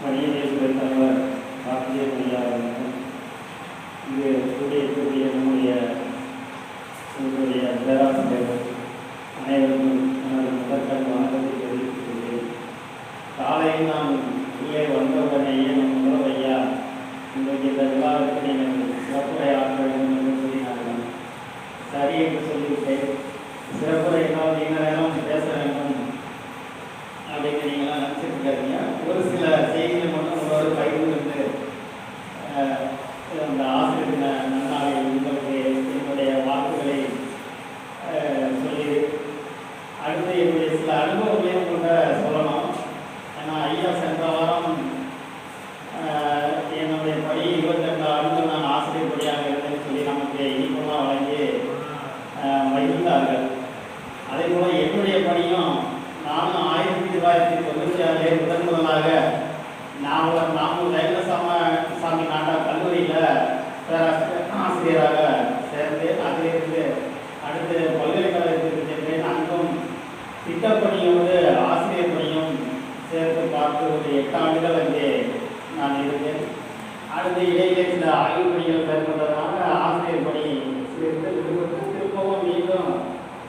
பணியிலே தலைவர் கார்த்திகை ஐயா இங்கு கூடியிருக்கக்கூடிய நம்முடைய உங்களுடைய பேராசிரியர் அனைவருக்கும் எனது முதற்கண் வணக்கத்தை தெரிவித்துக் கொள்கிறேன். காலையில் நான் உள்ளே வந்தவுடனேயே நம் இன்றைக்கு இந்த விழாவிற்கு நீங்கள் சிறப்புரை ஆற்ற வேண்டும் என்று கூறினார்கள். சரி என்று சொல்லிவிட்டேன். சிறப்புரை என்றால் பேச வேண்டும் அந்த ஆசிரியர் தின நன்னாளில் உங்களுக்கு என்னுடைய வாக்குகளை சொல்லி அடுத்து என்னுடைய சில அனுபவங்களையும் கூட சொல்லணும். ஏன்னா ஐயா சென்ற வாரம் என்னுடைய படி இருபத்தெண்டு ஆண்டுகள் நான் ஆசிரியர் படியாக இருந்தேன்னு சொல்லி நமக்கு இனிப்பெல்லாம் வழங்கி மகிழ்ந்தார்கள். அதே போல் என்னுடைய பணியும் நானும் ஆயிரத்தி தொள்ளாயிரத்தி தொண்ணூற்றி ஆறிலே முதன் முதலாக நாவலர் நாமும் தைலசாம ஆசிரியராக சேர்ந்து அதிலிருந்து அடுத்து பல்கலைக்கழகத்திற்கு சென்றேன் அங்கும் திட்டப்பணியோடு ஆசிரியர் பணியும் சேர்த்து பார்த்து ஒரு எட்டு ஆண்டுகள் அங்கே நான் இருந்தேன். அடுத்து இடையிலே சில ஆய்வு பணிகள் மேற்கொண்டதாக ஆசிரியர் பணி சேர்ந்து திரும்பவும் மீண்டும்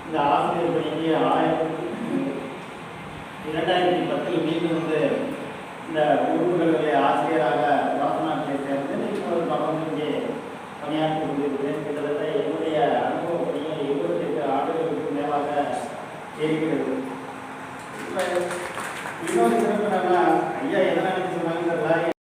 இந்த ஆசிரியர் பணிக்கு ஆயிரத்தி இரண்டாயிரத்தி பத்தில் மீண்டும் வந்து இந்த ஒரு ఏమీ లేదు ఇట్లా ఎన్నో అయ్యా ఏదైనా